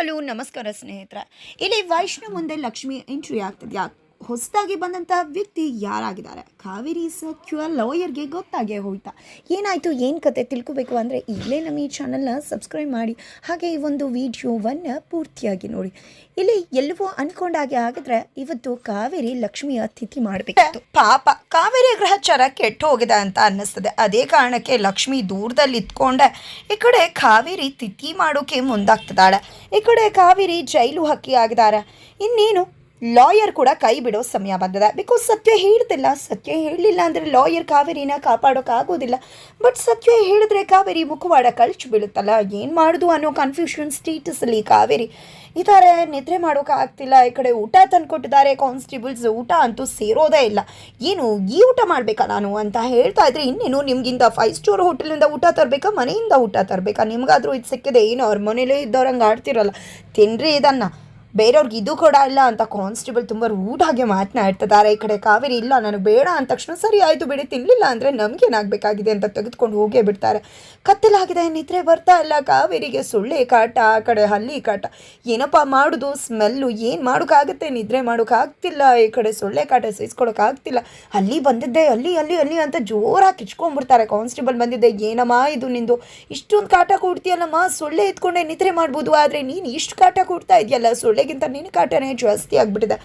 Hello ನಮಸ್ಕಾರ ಸ್ನೇಹಿತರೆ. ಇಲ್ಲಿ ವೈಷ್ಣವ್ ಮುಂದೆ ಲಕ್ಷ್ಮಿ ಎಂಟ್ರಿ ಆಗ್ತಿದ್ಯಾ ಹೊಸದಾಗಿ ಬಂದಂಥ ವ್ಯಕ್ತಿ ಯಾರಾಗಿದ್ದಾರೆ? ಕಾವೇರಿ ಸಖ್ಯ ಲಾಯರ್ಗೆ ಗೊತ್ತಾಗೇ ಹೋಯ್ತಾ. ಏನಾಯಿತು, ಏನು ಕತೆ ತಿಳ್ಕೊಬೇಕು ಅಂದರೆ ಈಗಲೇ ನಮ್ಮ ಈ ಚಾನಲ್ನ ಸಬ್ಸ್ಕ್ರೈಬ್ ಮಾಡಿ, ಹಾಗೆ ಈ ಒಂದು ವಿಡಿಯೋವನ್ನು ಪೂರ್ತಿಯಾಗಿ ನೋಡಿ. ಇಲ್ಲಿ ಎಲ್ಲವೂ ಅನ್ಕೊಂಡಾಗೆ ಆಗಿದ್ರೆ ಇವತ್ತು ಕಾವೇರಿ ಲಕ್ಷ್ಮಿಯ ತಿಥಿ ಮಾಡಬೇಕು ಪಾಪ, ಕಾವೇರಿ ಗ್ರಹಚಾರ ಕೆಟ್ಟು ಹೋಗಿದೆ ಅಂತ ಅನ್ನಿಸ್ತದೆ. ಅದೇ ಕಾರಣಕ್ಕೆ ಲಕ್ಷ್ಮಿ ದೂರದಲ್ಲಿ ಇದ್ಕೊಂಡೆ, ಈ ಕಡೆ ಕಾವೇರಿ ತಿಥಿ ಮಾಡೋಕೆ ಮುಂದಾಗ್ತಿದ್ದಾಳೆ. ಈ ಕಡೆ ಕಾವೇರಿ ಜೈಲು ಹಕ್ಕಿ ಆಗಿದ್ದಾರೆ ಇನ್ನೇನು ಲಾಯರ್ ಕೂಡ ಕೈ ಬಿಡೋ ಸಮಯ ಬಂದಿದೆ. ಬಿಕಾಸ್ ಸತ್ಯ ಹೇಳ್ತಿಲ್ಲ, ಸತ್ಯ ಹೇಳಲಿಲ್ಲ ಅಂದರೆ ಲಾಯರ್ ಕಾವೇರಿನ ಕಾಪಾಡೋಕ್ಕಾಗೋದಿಲ್ಲ ಬಟ್ ಸತ್ಯ ಹೇಳಿದ್ರೆ ಕಾವೇರಿ ಮುಖವಾಡ ಕಳ್ಚು ಬೀಳುತ್ತಲ್ಲ. ಏನು ಮಾಡೋದು ಅನ್ನೋ ಕನ್ಫ್ಯೂಷನ್ ಸ್ಟೇಟಸಲ್ಲಿ ಕಾವೇರಿ. ಈ ಥರ ನಿದ್ರೆ ಮಾಡೋಕ್ಕಾಗ್ತಿಲ್ಲ ಈ ಕಡೆ ಊಟ ತಂದುಕೊಟ್ಟಿದ್ದಾರೆ ಕಾನ್ಸ್ಟೇಬಲ್ಸ್ ಊಟ ಅಂತೂ ಸೇರೋದೇ ಇಲ್ಲ. ಏನು ಈ ಊಟ ಮಾಡಬೇಕಾ ನಾನು ಅಂತ ಹೇಳ್ತಾ ಇದ್ರೆ ಇನ್ನೇನು ನಿಮ್ಗಿಂತ ಫೈವ್ ಸ್ಟೋರ್ ಹೋಟೆಲಿಂದ ಊಟ ತರಬೇಕಾ, ಮನೆಯಿಂದ ಊಟ ತರಬೇಕಾ? ನಿಮಗಾದರೂ ಇದು ಸಿಕ್ಕಿದೆ, ಏನು ಅವ್ರ ಮನೇಲೇ ಇದ್ದವ್ರಂಗೆ ಆಡ್ತಿರಲ್ಲ. ತಿನ್ನಿರಿ ಇದನ್ನು. ಬೇರೆಯವ್ರಿಗೆ ಇದು ಕೂಡ ಇಲ್ಲ ಅಂತ ಕಾನ್ಸ್ಟೇಬಲ್ ತುಂಬ ರೂಢಾಗಿ ಮಾತನಾಡ್ತಿದ್ದಾರೆ ಈ ಕಡೆ ಕಾವೇರಿ ಇಲ್ಲ, ನನಗೆ ಬೇಡ ಅಂದ ತಕ್ಷಣ ಸರಿ ಆಯಿತು ಬಿಡಿ ತಿನ್ನಲಿಲ್ಲ ಅಂದರೆ ನಮಗೇನಾಗಬೇಕಾಗಿದೆ ಅಂತ ತೆಗೆದುಕೊಂಡು ಹೋಗೇ ಬಿಡ್ತಾರೆ. ಕತ್ತಲಾಗಿದೆ ನಿದ್ರೆ ಬರ್ತಾ ಇಲ್ಲ, ಕಾವೇರಿಗೆ ಸೊಳ್ಳೆ ಕಾಟ, ಆ ಕಡೆ ಹಲ್ಲಿ ಕಾಟ. ಏನಪ್ಪ ಮಾಡೋದು ಸ್ಮೆಲ್ಲು ಏನು ಮಾಡೋಕ್ಕಾಗುತ್ತೆ? ನಿದ್ರೆ ಮಾಡೋಕ್ಕಾಗ್ತಿಲ್ಲ, ಈ ಕಡೆ ಸೊಳ್ಳೆ ಕಾಟ ಸಹಿಸ್ಕೊಳಕ್ಕಾಗ್ತಿಲ್ಲ. ಅಲ್ಲಿ ಬಂದಿದ್ದೆ, ಅಲ್ಲಿ ಅಲ್ಲಿ ಅಲ್ಲಿ ಅಂತ ಜೋರಾಗಿ ಕಿಚ್ಕೊಂಡ್ಬಿಡ್ತಾರೆ. ಕಾನ್ಸ್ಟೇಬಲ್ ಬಂದಿದ್ದೆ, ಏನಮ್ಮ ಇದು ನಿಂದು? ಇಷ್ಟೊಂದು ಕಾಟ ಕೊಡ್ತೀಯಲ್ಲಮ್ಮ, ಸೊಳ್ಳೆ ಎತ್ಕೊಂಡೆ ನಿದ್ರೆ ಮಾಡ್ಬೋದು, ಆದರೆ ನೀನು ಇಷ್ಟು ಕಾಟ ಕೊಡ್ತಾ ಇದೆಯಲ್ಲ ಸೊಳ್ಳೆಗಿಂತ ನಿನ್ನ ಕಾಟನೇ ಜಾಸ್ತಿ ಆಗ್ಬಿಟ್ಟಿದೆ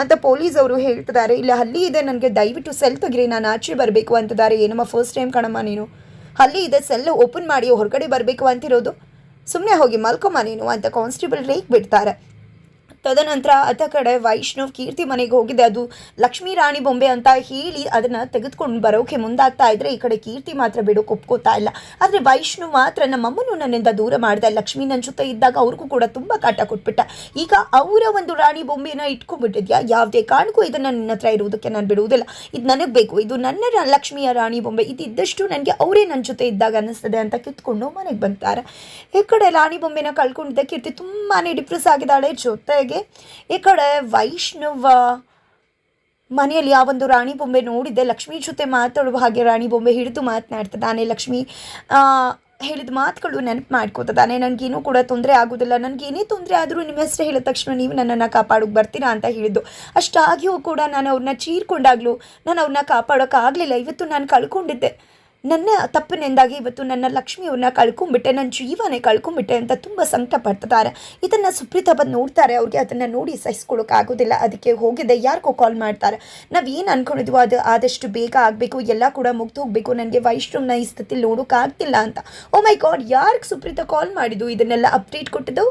ಅಂತ ಪೊಲೀಸ್ ಅವರು ಹೇಳ್ತಿದ್ದಾರೆ. ಇಲ್ಲ ಹಲ್ಲಿ ಇದೆ, ನನಗೆ ದಯವಿಟ್ಟು ಸೆಲ್ ತೆಗಿರಿ, ನಾನು ಆಚೆ ಬರಬೇಕು ಅಂತಿದ್ದಾರೆ. ಏನಮ್ಮ ಫಸ್ಟ್ ಟೈಮ್ ಕಣಮ್ಮ ನೀನು? ಹಲ್ಲಿ ಇದೆ, ಸೆಲ್ ಓಪನ್ ಮಾಡಿ, ಹೊರಗಡೆ ಬರಬೇಕು ಅಂತಿರೋದು? ಸುಮ್ಮನೆ ಹೋಗಿ ಮಲ್ಕೊಮ್ಮ ನೀನು ಅಂತ ಕಾನ್ಸ್ಟೇಬಲ್ ರೇಕ್ ಬಿಡ್ತಾರೆ. ತದನಂತರ ಅತ ಕಡೆ ವೈಷ್ಣವ್ ಕೀರ್ತಿ ಮನೆಗೆ ಹೋಗಿದೆ. ಅದು ಲಕ್ಷ್ಮೀ ರಾಣಿ ಬೊಂಬೆ ಅಂತ ಹೇಳಿ ಅದನ್ನು ತೆಗೆದುಕೊಂಡು ಬರೋಕೆ ಮುಂದಾಗ್ತಾ ಇದ್ರೆ ಈ ಕಡೆ ಕೀರ್ತಿ ಮಾತ್ರ ಬಿಡೋಕೆ ಒಪ್ಕೋತಾ ಇಲ್ಲ. ಆದರೆ ವೈಷ್ಣು ಮಾತ್ರ ನಮ್ಮಮ್ಮನು ನನ್ನಿಂದ ದೂರ ಮಾಡಿದೆ. ಲಕ್ಷ್ಮಿ ನನ್ನ ಜೊತೆ ಇದ್ದಾಗ ಅವ್ರಿಗೂ ಕೂಡ ತುಂಬ ಕಾಟ ಕೊಟ್ಬಿಟ್ಟ. ಈಗ ಅವರ ಒಂದು ರಾಣಿ ಬೊಂಬೆನ ಇಟ್ಕೊಂಡ್ಬಿಟ್ಟಿದ್ಯಾ? ಯಾವುದೇ ಕಾರಣಕ್ಕೂ ಇದನ್ನು ನನ್ನ ಹತ್ರ ಇರುವುದಕ್ಕೆ ನಾನು ಬಿಡುವುದಿಲ್ಲ. ಇದು ನನಗೆ ಬೇಕು. ಇದು ನನ್ನ ಲಕ್ಷ್ಮಿಯ ರಾಣಿ ಬೊಂಬೆ. ಇದು ಇದ್ದಷ್ಟು ನನಗೆ ಅವರೇ ನನ್ನ ಜೊತೆ ಇದ್ದಾಗ ಅನ್ನಿಸ್ತದೆ ಅಂತ ಕಿತ್ಕೊಂಡು ಮನೆಗೆ ಬಂತಾರೆ. ಈ ಕಡೆ ರಾಣಿ ಬೊಂಬೆನ ಕಳ್ಕೊಂಡಿದ್ದ ಕೀರ್ತಿ ತುಂಬಾ ಡಿಪ್ರೆಸ್ ಆಗಿದ್ದಾಳೆ. ಜೊತೆಗೆ ಈ ಕಡೆ ವೈಷ್ಣವ ಮನೆಯಲ್ಲಿ ಆ ಒಂದು ರಾಣಿ ಬೊಂಬೆ ನೋಡಿದ್ದೆ ಲಕ್ಷ್ಮಿ ಜೊತೆ ಮಾತಾಡುವ ಹಾಗೆ ರಾಣಿ ಬೊಂಬೆ ಹಿಡಿದು ಮಾತನಾಡ್ತಿದ್ದಾನೆ. ಲಕ್ಷ್ಮಿ ಹೇಳಿದ ಮಾತುಗಳು ನೆನಪು ಮಾಡ್ಕೋತಿದ್ದಾನೆ. ನನಗೇನು ಕೂಡ ತೊಂದರೆ ಆಗೋದಿಲ್ಲ. ನನಗೇನೇ ತೊಂದರೆ ಆದರೂ ನಿಮ್ಮ ಹೆಸರು ಹೇಳಿದ ತಕ್ಷಣ ನೀವು ನನ್ನನ್ನು ಕಾಪಾಡೋಕೆ ಬರ್ತೀರಾ ಅಂತ ಹೇಳಿದ್ದು. ಅಷ್ಟಾಗಿಯೂ ಕೂಡ ನಾನು ಅವ್ರನ್ನ ಚೀರ್ಕೊಂಡಾಗಲೂ ನಾನು ಅವ್ರನ್ನ ಕಾಪಾಡೋಕ್ಕಾಗಲಿಲ್ಲ ಇವತ್ತು ನಾನು ಕಳ್ಕೊಂಡಿದ್ದೆ. ನನ್ನ ತಪ್ಪಿನಿಂದಾಗಿ ಇವತ್ತು ನನ್ನ ಲಕ್ಷ್ಮಿಯವ್ರನ್ನ ಕಳ್ಕೊಂಡ್ಬಿಟ್ಟೆ, ನನ್ನ ಜೀವನೇ ಕಳ್ಕೊಂಬಿಟ್ಟೆ ಅಂತ ತುಂಬ ಸಂಕಟ ಪಡ್ತಿದ್ದಾರೆ ಇದನ್ನು ಸುಪ್ರೀತಾ ಬಂದು ನೋಡ್ತಾರೆ, ಅವ್ರಿಗೆ ಅದನ್ನು ನೋಡಿ ಸಹಿಸ್ಕೊಳ್ಳೋಕ್ಕಾಗೋದಿಲ್ಲ ಅದಕ್ಕೆ ಹೋಗಿದೆ, ಯಾರಿಗೋ ಕಾಲ್ ಮಾಡ್ತಾರೆ. ನಾವು ಏನು ಅನ್ಕೊಂಡಿದ್ವೋ ಅದು ಆದಷ್ಟು ಬೇಗ ಆಗಬೇಕು, ಎಲ್ಲ ಕೂಡ ಮುಗ್ದು ಹೋಗಬೇಕು. ನನಗೆ ವೈಷ್ಣವ್ನ ಈ ಸ್ಥಿತಿ ನೋಡೋಕ್ಕಾಗ್ತಿಲ್ಲ ಅಂತ. ಓ ಮೈ ಗಾಡ್ ಯಾರಿಗೆ ಸುಪ್ರೀತಾ ಕಾಲ್ ಮಾಡಿದ್ದು? ಇದನ್ನೆಲ್ಲ ಅಪ್ಡೇಟ್ ಕೊಟ್ಟಿದ್ದು?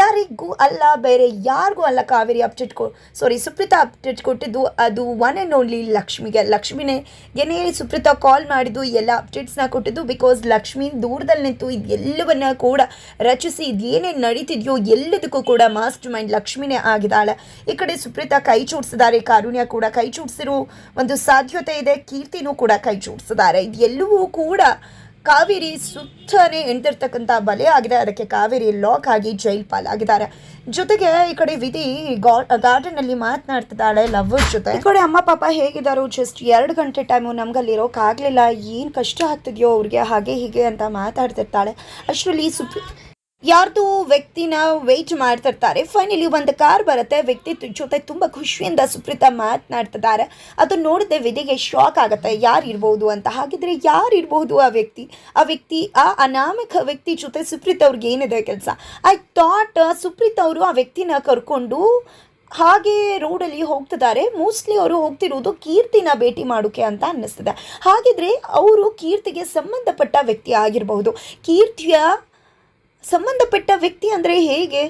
ಯಾರಿಗೂ ಅಲ್ಲ, ಬೇರೆ ಯಾರಿಗೂ ಅಲ್ಲ ಕಾವೇರಿ ಅಪ್ಡೇಟ್ ಕೊ ಸಾರಿ ಸುಪ್ರೀತಾ ಅಪ್ಡೇಟ್ ಕೊಟ್ಟಿದ್ದು ಅದು ಒನ್ ಆ್ಯಂಡ್ ಓನ್ಲಿ ಲಕ್ಷ್ಮಿಗೆ. ಲಕ್ಷ್ಮಿನೇ ಏನೇ ಸುಪ್ರೀತಾ ಕಾಲ್ ಮಾಡಿದ್ದು, ಎಲ್ಲ ಅಪ್ಡೇಟ್ಸ್ನ ಕೊಟ್ಟಿದ್ದು ಬಿಕಾಸ್ ಲಕ್ಷ್ಮಿ ದೂರದಲ್ಲಿ ನಿಂತು ಇದೆಲ್ಲವನ್ನ ಕೂಡ ರಚಿಸಿ ಇದೇನೇನು ನಡೀತಿದೆಯೋ ಎಲ್ಲದಕ್ಕೂ ಕೂಡ ಮಾಸ್ಟರ್ ಮೈಂಡ್ ಲಕ್ಷ್ಮಿನೇ ಆಗಿದ್ದಾಳೆ. ಈ ಕಡೆ ಸುಪ್ರೀತಾ ಕೈ ಚೂಡಿಸಿದ್ದಾರೆ, ಕಾರುಣ್ಯ ಕೂಡ ಕೈ ಒಂದು ಸಾಧ್ಯತೆ ಇದೆ, ಕೀರ್ತಿನೂ ಕೂಡ ಕೈ ಚೂಡಿಸಿದ್ದಾರೆ. ಇದೆಲ್ಲವೂ ಕೂಡ ಕಾವೇರಿ ಸುತ್ತನೇ ಎಂಟಿರ್ತಕ್ಕಂಥ ಬಲೆ ಆಗಿದೆ. ಅದಕ್ಕೆ ಕಾವೇರಿ ಲಾಕ್ ಆಗಿ ಜೈಲ್ ಪಾಲಾಗಿದ್ದಾರೆ. ಜೊತೆಗೆ ಈ ಕಡೆ ವಿಧಿ ಗಾರ್ಡನ್ ಅಲ್ಲಿ ಮಾತನಾಡ್ತಿದ್ದಾಳೆ ಲವರ್ ಜೊತೆ. ಈ ಕಡೆ ಅಮ್ಮ ಪಾಪ ಹೇಗಿದ್ದಾರೋ ಜಸ್ಟ್ ಎರಡು ಗಂಟೆ ಟೈಮು ನಮ್ಗಲ್ಲಿ ಇರೋಕ್ಕಾಗಲಿಲ್ಲ ಏನು ಕಷ್ಟ ಆಗ್ತಿದೆಯೋ ಅವ್ರಿಗೆ ಹಾಗೆ ಹೀಗೆ ಅಂತ ಮಾತಾಡ್ತಿರ್ತಾಳೆ. ಅಷ್ಟರಲ್ಲಿ ಸುಪ್ರೀ ಯಾರ್ದು ವ್ಯಕ್ತಿನ ವೆಯ್ಟ್ ಮಾಡ್ತಿರ್ತಾರೆ. ಫೈನಲಿ ಒಂದು ಕಾರ್ ಬರುತ್ತೆ. ವ್ಯಕ್ತಿ ಜೊತೆ ತುಂಬ ಖುಷಿಯಿಂದ ಸುಪ್ರೀತಾ ಮಾತನಾಡ್ತಿದ್ದಾರೆ. ಅದು ನೋಡಿದ್ರೆ ವಿಧಿಗೆ ಶಾಕ್ ಆಗುತ್ತೆ. ಯಾರು ಇರ್ಬೋದು ಅಂತ. ಹಾಗಿದ್ರೆ ಯಾರು ಇರ್ಬೋದು ಆ ವ್ಯಕ್ತಿ? ಆ ವ್ಯಕ್ತಿ, ಆ ಅನಾಮಿಕ ವ್ಯಕ್ತಿ ಜೊತೆ ಸುಪ್ರೀತ್ ಅವ್ರಿಗೆ ಏನಿದೆ ಕೆಲಸ? ಐ ಥಾಟ್ ಸುಪ್ರೀತ್ ಅವರು ಆ ವ್ಯಕ್ತಿನ ಕರ್ಕೊಂಡು ಹಾಗೆ ರೋಡಲ್ಲಿ ಹೋಗ್ತಿದ್ದಾರೆ. ಮೋಸ್ಟ್ಲಿ ಅವರು ಹೋಗ್ತಿರೋದು ಕೀರ್ತಿನ ಭೇಟಿ ಮಾಡೋಕೆ ಅಂತ ಅನ್ನಿಸ್ತದೆ. ಹಾಗಿದ್ರೆ ಅವರು ಕೀರ್ತಿಗೆ ಸಂಬಂಧಪಟ್ಟ ವ್ಯಕ್ತಿ ಆಗಿರಬಹುದು. ಕೀರ್ತಿಯ ಸಂಬಂಧಪಟ್ಟ ವ್ಯಕ್ತಿ ಅಂದರೆ ಹೇಗೆ?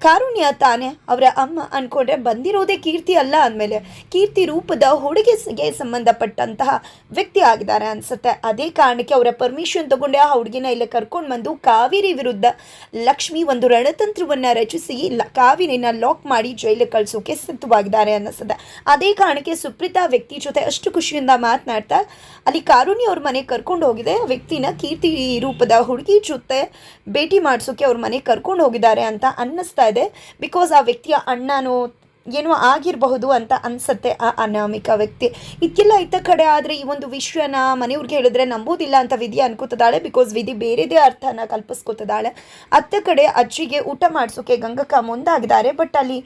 ಕಾರುಣ್ಯ ತಾನೆ. ಅವರ ಅಮ್ಮ ಅನ್ಕೊಂಡ್ರೆ ಬಂದಿರೋದೇ ಕೀರ್ತಿ ಅಲ್ಲ ಅಂದಮೇಲೆ ಕೀರ್ತಿ ರೂಪದ ಹುಡುಗಿಗೆ ಸಂಬಂಧಪಟ್ಟಂತಹ ವ್ಯಕ್ತಿ ಆಗಿದ್ದಾರೆ ಅನ್ಸುತ್ತೆ. ಅದೇ ಕಾರಣಕ್ಕೆ ಅವರ ಪರ್ಮಿಷನ್ ತಗೊಂಡೆ ಆ ಹುಡುಗಿನ ಇಲ್ಲಿ ಕರ್ಕೊಂಡು ಬಂದು ಕಾವೇರಿ ವಿರುದ್ಧ ಲಕ್ಷ್ಮಿ ಒಂದು ರಣತಂತ್ರವನ್ನು ರಚಿಸಿ ಇಲ್ಲ ಕಾವೇರಿನ ಲಾಕ್ ಮಾಡಿ ಜೈಲಿಗೆ ಕಳಿಸೋಕೆ ಸಿದ್ಧವಾಗಿದ್ದಾರೆ ಅನ್ನಿಸುತ್ತೆ ಅದೇ ಕಾರಣಕ್ಕೆ ಸುಪ್ರೀತಾ ವ್ಯಕ್ತಿ ಜೊತೆ ಅಷ್ಟು ಖುಷಿಯಿಂದ ಮಾತನಾಡ್ತಾ ಅಲ್ಲಿ ಕಾರುಣಿ ಅವ್ರ ಮನೆಗೆ ಕರ್ಕೊಂಡು ಹೋಗಿದೆ. ವ್ಯಕ್ತಿನ ಕೀರ್ತಿ ರೂಪದ ಹುಡುಗಿ ಜೊತೆ ಭೇಟಿ ಮಾಡಿಸೋಕೆ ಅವ್ರ ಮನೆಗೆ ಕರ್ಕೊಂಡು ಹೋಗಿದ್ದಾರೆ ಅಂತ ಅನ್ನಿಸ್ತಾ ಇದೆ. ಬಿಕಾಸ್ ಆ ವ್ಯಕ್ತಿಯ ಅಣ್ಣನೋ ಏನೋ ಆಗಿರಬಹುದು ಅಂತ ಅನ್ಸತ್ತೆ ಆ ಅನಾಮಿಕ ವ್ಯಕ್ತಿ. ಇದಕ್ಕೆಲ್ಲ ಇತ್ತ ಕಡೆ ಆದರೆ ಈ ಒಂದು ವಿಷಯನ ಮನೆಯವ್ರಿಗೆ ಹೇಳಿದ್ರೆ ನಂಬೋದಿಲ್ಲ ಅಂತ ವಿಧಿ ಅನ್ಕೋತದಾಳೆ ಬಿಕಾಸ್ ವಿಧಿ ಬೇರೆದೇ ಅರ್ಥನ ಕಲ್ಪಿಸ್ಕೋತದಾಳೆ. ಅತ್ತ ಕಡೆ ಅಜ್ಜಿಗೆ ಊಟ ಮಾಡಿಸೋಕೆ ಗಂಗಕ್ಕ ಮುಂದಾಗಿದ್ದಾರೆ ಬಟ್ ಅಲ್ಲಿ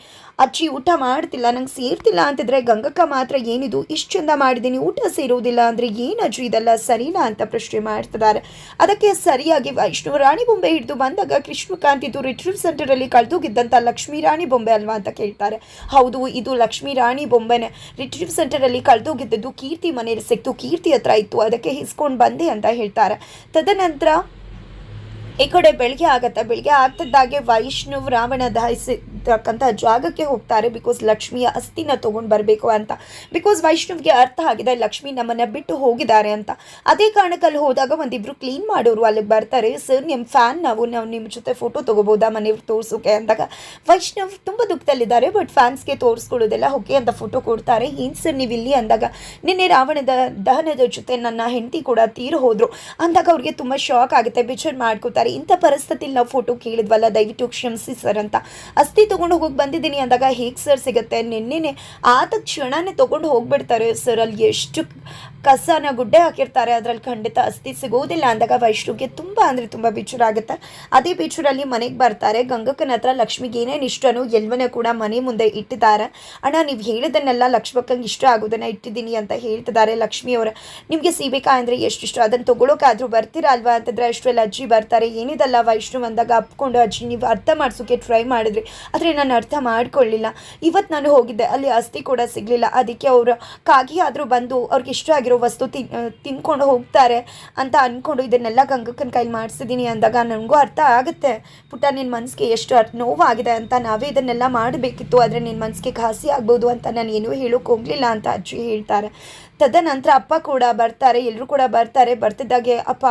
ಅಜ್ಜಿ ಊಟ ಮಾಡ್ತಿಲ್ಲ, ನಂಗೆ ಸೇರ್ತಿಲ್ಲ ಅಂತಿದ್ರೆ ಗಂಗಕ್ಕ ಮಾತ್ರ ಏನಿದು, ಇಷ್ಟು ಚಂದ ಮಾಡಿದ್ದೀನಿ ಊಟ ಸೇರುವುದಿಲ್ಲ ಅಂದರೆ ಏನು ಅಜ್ಜಿ ಇದೆಲ್ಲ ಸರಿನಾ ಅಂತ ಪ್ರಶ್ನೆ ಮಾಡ್ತಿದ್ದಾರೆ. ಅದಕ್ಕೆ ಸರಿಯಾಗಿ ವೈಷ್ಣು ರಾಣಿ ಬೊಂಬೆ ಹಿಡಿದು ಬಂದಾಗ ಕೃಷ್ಣಕಾಂತ್ ಇದು ರಿಟ್ರೀವ್ ಸೆಂಟರಲ್ಲಿ ಕಳೆದೋಗಿದ್ದಂಥ ಲಕ್ಷ್ಮೀ ರಾಣಿ ಬೊಂಬೆ ಅಲ್ವಾ ಅಂತ ಕೇಳ್ತಾರೆ. ಹೌದು, ಇದು ಲಕ್ಷ್ಮಿ ರಾಣಿ ಬೊಂಬೆನೆ. ರಿಟ್ರೀವ್ ಸೆಂಟರಲ್ಲಿ ಕಳೆದೋಗಿದ್ದದ್ದು ಕೀರ್ತಿ ಮನೆಯಲ್ಲಿ ಸಿಕ್ತು. ಕೀರ್ತಿ ಹತ್ರ ಇತ್ತು. ಅದಕ್ಕೆ ಹಿಸ್ಕೊಂಡು ಬಂದೆ ಅಂತ ಹೇಳ್ತಾರೆ. ತದನಂತರ ಈ ಕಡೆ ಬೆಳಿಗ್ಗೆ ಆಗತ್ತೆ. ಬೆಳಗ್ಗೆ ಆಗ್ತಿದ್ದಾಗೆ ವೈಷ್ಣವ್ ರಾವಣ ದಹಿಸಿರ್ತಕ್ಕಂಥ ಜಾಗಕ್ಕೆ ಹೋಗ್ತಾರೆ. ಬಿಕಾಸ್ ಲಕ್ಷ್ಮಿಯ ಅಸ್ಥಿನ ತೊಗೊಂಡು ಬರಬೇಕು ಅಂತ. ಬಿಕಾಸ್ ವೈಷ್ಣವ್ಗೆ ಅರ್ಥ ಆಗಿದೆ, ಲಕ್ಷ್ಮಿ ನಮ್ಮನ್ನ ಬಿಟ್ಟು ಹೋಗಿದ್ದಾರೆ ಅಂತ. ಅದೇ ಕಾರಣಕ್ಕೆ ಅಲ್ಲಿ ಹೋದಾಗ ಒಂದಿಬ್ರು ಕ್ಲೀನ್ ಮಾಡೋರು ಅಲ್ಲಿಗೆ ಬರ್ತಾರೆ. ಸರ್ ನಿಮ್ಮ ಫ್ಯಾನ್ ನಾವು ನಾವು ನಿಮ್ಮ ಜೊತೆ ಫೋಟೋ ತೊಗೋಬೋದಾ ಮನೆಯವ್ರು ತೋರಿಸೋಕೆ ಅಂದಾಗ, ವೈಷ್ಣವ್ ತುಂಬ ದುಃಖದಲ್ಲಿದ್ದಾರೆ ಬಟ್ ಫ್ಯಾನ್ಸ್ಗೆ ತೋರಿಸ್ಕೊಳ್ಳೋದೆಲ್ಲ ಓಕೆ ಅಂತ ಫೋಟೋ ಕೊಡ್ತಾರೆ. ಏನು ಸರ್ ನೀವು ಇಲ್ಲಿ ಅಂದಾಗ, ನಿನ್ನೆ ರಾವಣದ ದಹನದ ಜೊತೆ ನನ್ನ ಹೆಂಡತಿ ಕೂಡ ತೀರು ಹೋದ್ರು. ಅಂದಾಗ ಅವ್ರಿಗೆ ತುಂಬ ಶಾಕ್ ಆಗುತ್ತೆ. ಬಿಚ್ಚರ್ ಮಾಡ್ಕೋತಾರೆ. ಇಂಥ ಪರಿಸ್ಥಿತಿಲಿ ನಾವು ಫೋಟೋ ಕೇಳಿದ್ವಲ್ಲ, ದಯವಿಟ್ಟು ಕ್ಷಮಿಸಿ ಸರ್ ಅಂತ. ಅಸ್ಥಿ ತೊಗೊಂಡು ಹೋಗಿ ಬಂದಿದ್ದೀನಿ ಅಂದಾಗ ಹೇಗೆ ಸರ್ ಸಿಗುತ್ತೆ? ನಿನ್ನೆನೆ ಆದ ಕ್ಷಣನೇ ತೊಗೊಂಡು ಹೋಗ್ಬಿಡ್ತಾರೆ ಸರ್ ಅಲ್ಲಿ ಎಷ್ಟು ಕಸನ ಗುಡ್ಡೆ ಹಾಕಿರ್ತಾರೆ, ಅದರಲ್ಲಿ ಖಂಡಿತ ಅಸ್ಥಿ ಸಿಗೋದಿಲ್ಲ ಅಂದಾಗ ವೈಷ್ಣುಗೆ ತುಂಬ ಅಂದರೆ ತುಂಬ ಬಿಚ್ಚುರಾಗುತ್ತೆ. ಅದೇ ಬೇಜಾರಲ್ಲಿ ಮನೆಗೆ ಬರ್ತಾರೆ. ಗಂಗಕ್ಕನ ಹತ್ರ ಲಕ್ಷ್ಮಿಗೆ ಏನೇನು ಇಷ್ಟನೋ ಎಲ್ಲವನ್ನ ಕೂಡ ಮನೆ ಮುಂದೆ ಇಟ್ಟಿದ್ದಾರೆ. ಅಣ್ಣ, ನೀವು ಹೇಳಿದನ್ನೆಲ್ಲ ಲಕ್ಷ್ಮಕ್ಕಂಗೆ ಇಷ್ಟ ಆಗೋದನ್ನ ಇಟ್ಟಿದ್ದೀನಿ ಅಂತ ಹೇಳ್ತಿದ್ದಾರೆ ಲಕ್ಷ್ಮಿಯವರ ನಿಮಗೆ ಸೀಬೇಕಾ ಅಂದರೆ ಇಷ್ಟ ಅದನ್ನು ತೊಗೊಳೋಕ್ಕಾದ್ರೂ ಬರ್ತೀರಾ ಅಲ್ವಾ? ಅಂತಂದರೆ ಅಷ್ಟೆಲ್ಲ ಅಜ್ಜಿ ಬರ್ತಾರೆ. ಏನಿದಲ್ಲ, ವೈಷ್ಣು ಅಂದಾಗ ಅಪ್ಕೊಂಡು ಅಜ್ಜಿ ನೀವು ಅರ್ಥ ಮಾಡಿಸೋಕೆ ಟ್ರೈ ಮಾಡಿದ್ರಿ. ಆದರೆ ನಾನು ಅರ್ಥ ಮಾಡ್ಕೊಳ್ಳಿಲ್ಲ. ಇವತ್ತು ನಾನು ಹೋಗಿದ್ದೆ. ಅಲ್ಲಿ ಅಸ್ಥಿ ಕೂಡ ಸಿಗಲಿಲ್ಲ. ಅದಕ್ಕೆ ಅವರು ಕಾಗಿ ಆದರೂ ಬಂದು ಅವ್ರಿಗೆ ಇಷ್ಟ ಆಗಿರೋ ವಸ್ತು ತಿನ್ ತಿನ್ಕೊಂಡು ಹೋಗ್ತಾರೆ ಅಂತ ಅಂದ್ಕೊಂಡು ಇದನ್ನೆಲ್ಲ ಗಂಗಕ್ಕನ ಕೈಲಿ ಮಾಡಿಸಿದ್ದೀನಿ ಅಂದಾಗ ನನಗೂ ಅರ್ಥ ಆಗುತ್ತೆ. ಪುಟ್ಟ ನಿನ್ನ ಮನಸ್ಸಿಗೆ ಎಷ್ಟು ಅರ್ಥ ನೋವಾಗಿದೆ ಅಂತ ನಾವೇ ಇದನ್ನೆಲ್ಲ ಮಾಡಬೇಕಿತ್ತು. ಆದರೆ ನಿನ್ನ ಮನಸ್ಸಿಗೆ ಘಾಸಿ ಆಗ್ಬೋದು ಅಂತ ನಾನು ಏನೂ ಹೇಳೋಕೆ ಹೋಗಲಿಲ್ಲ ಅಂತ ಅಜ್ಜಿ ಹೇಳ್ತಾರೆ. ತದನಂತರ ಅಪ್ಪ ಕೂಡ ಬರ್ತಾರೆ ಎಲ್ಲರೂ ಕೂಡ ಬರ್ತಾರೆ. ಬರ್ತಿದ್ದಾಗೆ ಅಪ್ಪ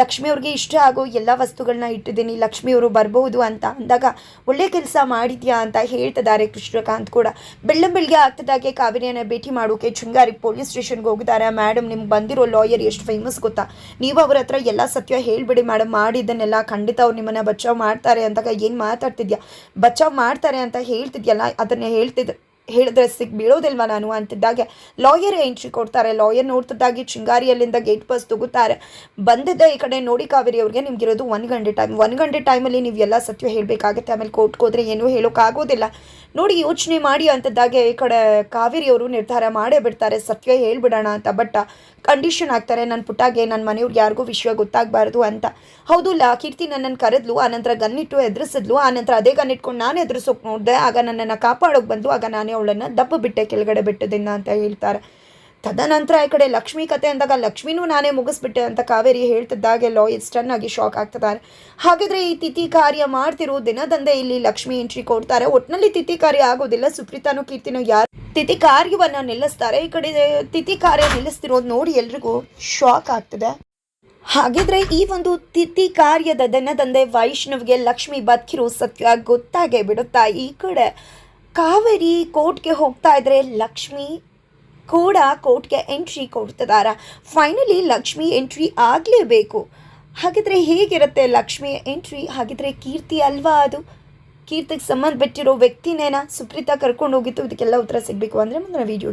ಲಕ್ಷ್ಮಿಯವ್ರಿಗೆ ಇಷ್ಟ ಆಗೋ ಎಲ್ಲ ವಸ್ತುಗಳನ್ನ ಇಟ್ಟಿದ್ದೀನಿ ಲಕ್ಷ್ಮಿಯವರು ಬರಬಹುದು ಅಂತ ಅಂದಾಗ ಒಳ್ಳೆ ಕೆಲಸ ಮಾಡಿದ್ಯಾ ಅಂತ ಹೇಳ್ತಿದ್ದಾರೆ ಕೃಷ್ಣಕಾಂತ್ ಕೂಡ. ಬೆಳ್ಳಂ ಬೆಳಿಗ್ಗೆ ಆಗ್ತಿದ್ದಾಗೆ ಕಾವೇರಿಯನ್ನ ಭೇಟಿ ಮಾಡೋಕೆ ಚುಂಗಾರಿ ಪೊಲೀಸ್ ಸ್ಟೇಷನ್ಗೆ ಹೋಗಿದ್ದಾರೆ ಮೇಡಮ್ ನಿಮ್ಗೆ ಬಂದಿರೋ ಲಾಯರ್ ಎಷ್ಟು ಫೇಮಸ್ ಗೊತ್ತಾ? ನೀವು ಅವ್ರ ಹತ್ರ ಎಲ್ಲ ಸತ್ಯ ಹೇಳಿಬಿಡಿ ಮೇಡಮ್ ಮಾಡಿದ್ದನ್ನೆಲ್ಲ ಖಂಡಿತ ಅವ್ರು ನಿಮ್ಮನ್ನ ಬಚಾವ್ ಮಾಡ್ತಾರೆ ಅಂದಾಗ ಏನು ಮಾತಾಡ್ತಿದ್ಯಾ? ಬಚಾವ್ ಮಾಡ್ತಾರೆ ಅಂತ ಹೇಳ್ತಿದ್ಯಲ್ಲ, ಅದನ್ನ ಹೇಳ್ತಿದ್ ಹೇಳಿದ್ರೆ ಸಿಗ್ ಬೀಳೋದಿಲ್ವ ನಾನು ಅಂತಿದ್ದಾಗೆ. ಲಾಯರ್ ಎಂಟ್ರಿ ಕೊಡ್ತಾರೆ. ಲಾಯರ್ ನೋಡ್ತಿದ್ದಾಗಿ ಚಿಂಗಾರಿಯಲ್ಲಿಂದ ಗೇಟ್ ಬಸ್ ತಗೋತಾರೆ ಬಂದಿದ್ದ ಈ ಕಡೆ ನೋಡಿ ಕಾವೇರಿ ಅವ್ರಿಗೆ ನಿಮ್ಗಿರೋದು ಒಂದು ಗಂಟೆ ಟೈಮ್ ಒಂದು ಗಂಟೆ ಟೈಮಲ್ಲಿ ನೀವು ಎಲ್ಲ ಸತ್ಯ ಹೇಳಬೇಕಾಗತ್ತೆ. ಆಮೇಲೆ ಕೋರ್ಟ್ಗೆ ಹೋದ್ರೆ ಏನೂ ಹೇಳೋಕ್ಕಾಗೋದಿಲ್ಲ. ನೋಡಿ ಯೋಚನೆ ಮಾಡಿ ಅಂತಿದ್ದಾಗೆ ಈ ಕಡೆ ಕಾವೇರಿ ಅವರು ನಿರ್ಧಾರ ಮಾಡೇ ಬಿಡ್ತಾರೆ. ಸತ್ಯ ಹೇಳ್ಬಿಡೋಣ ಅಂತ. ಬಟ್ ಕಂಡೀಷನ್ ಆಗ್ತಾರೆ. ನನ್ನ ಪುಟ್ಟಾಗೆ ನನ್ನ ಮನೆಯವ್ರಿಗೆ ಯಾರಿಗೂ ವಿಷಯ ಗೊತ್ತಾಗಬಾರ್ದು ಅಂತ. ಹೌದು, ಲಾ ಕೀರ್ತಿ ನನ್ನನ್ನು ಕರೆದ್ಲು, ಆನಂತರ ಗನ್ನಿಟ್ಟು ಎದುರಿಸಿದ್ಲು. ಆನಂತರ ಅದೇ ಗನ್ನಿಟ್ಕೊಂಡು ನಾನು ಎದುರಿಸೋಕೆ ನೋಡಿದೆ. ಆಗ ನನ್ನನ್ನು ಕಾಪಾಡೋಕೆ ಬಂದು ಆಗ ನಾನೇ ಅವಳನ್ನು ದಬ್ಬ ಬಿಟ್ಟೆ, ಕೆಳಗಡೆ ಬಿಟ್ಟದಿಂದ ಅಂತ ಹೇಳ್ತಾರೆ. ತದನಂತರ ಈ ಕಡೆ ಲಕ್ಷ್ಮಿ ಕತೆ ಅಂದಾಗ ಲಕ್ಷ್ಮಿನೂ ನಾನೇ ಮುಗಿಸ್ಬಿಟ್ಟೆ ಅಂತ ಕಾವೇರಿ ಹೇಳ್ತಿದ್ದಾಗೆ ಲಾಯರ್ ಸ್ಟನ್ ಆಗಿ ಶಾಕ್ ಆಗ್ತಿದ್ದಾರೆ. ಹಾಗಾದ್ರೆ ಈ ತಿಥಿ ಕಾರ್ಯ ಮಾಡ್ತಿರೋ ದಿನದಂದೇ ಇಲ್ಲಿ ಲಕ್ಷ್ಮಿ ಎಂಟ್ರಿ ಕೊಡ್ತಾರೆ. ಒಟ್ಟಿನಲ್ಲಿ ತಿಥಿ ಕಾರ್ಯ ಆಗೋದಿಲ್ಲ. ಸುಪ್ರೀತಾನು ಕೀರ್ತಿನೂ ಯಾರು ತಿಥಿ ಕಾರ್ಯವನ್ನ ನಿಲ್ಲಿಸ್ತಾರೆ. ಈ ಕಡೆ ತಿಥಿ ಕಾರ್ಯ ನಿಲ್ಲಿಸ್ತಿರೋದು ನೋಡಿ ಎಲ್ರಿಗೂ ಶಾಕ್ ಆಗ್ತದೆ. ಹಾಗಿದ್ರೆ ಈ ಒಂದು ತಿಥಿ ಕಾರ್ಯದ ದಿನದಂದೇ ವೈಷ್ಣವ್ಗೆ ಲಕ್ಷ್ಮಿ ಬದುಕಿರೋ ಸತ್ಯ ಗೊತ್ತಾಗೇ ಬಿಡುತ್ತಾ ಈ ಕಡೆ. ಕಾವೇರಿ ಕೋರ್ಟ್ಗೆ ಹೋಗ್ತಾ ಇದ್ರೆ ಲಕ್ಷ್ಮಿ ಕೂಡ ಕೋರ್ಟ್ಗೆ ಎಂಟ್ರಿ ಕೊಡ್ತಿದ್ದಾರೆ ಫೈನಲಿ ಲಕ್ಷ್ಮಿ ಎಂಟ್ರಿ ಆಗಲೇಬೇಕು. ಹಾಗಿದ್ರೆ ಹೇಗಿರುತ್ತೆ ಲಕ್ಷ್ಮಿ ಎಂಟ್ರಿ? ಹಾಗಿದ್ರೆ ಕೀರ್ತಿ ಅಲ್ವಾ ಅದು? ಕೀರ್ತಿಗೆ ಸಂಬಂಧಪಟ್ಟಿರೋ ವ್ಯಕ್ತಿನೇನ ಸುಪ್ರೀತಾ ಕರ್ಕೊಂಡು ಹೋಗಿತ್ತು ಇದಕ್ಕೆಲ್ಲ ಉತ್ತರ ಸಿಗಬೇಕು ಅಂದರೆ ಮುಂದಿನ ವಿಡಿಯೋ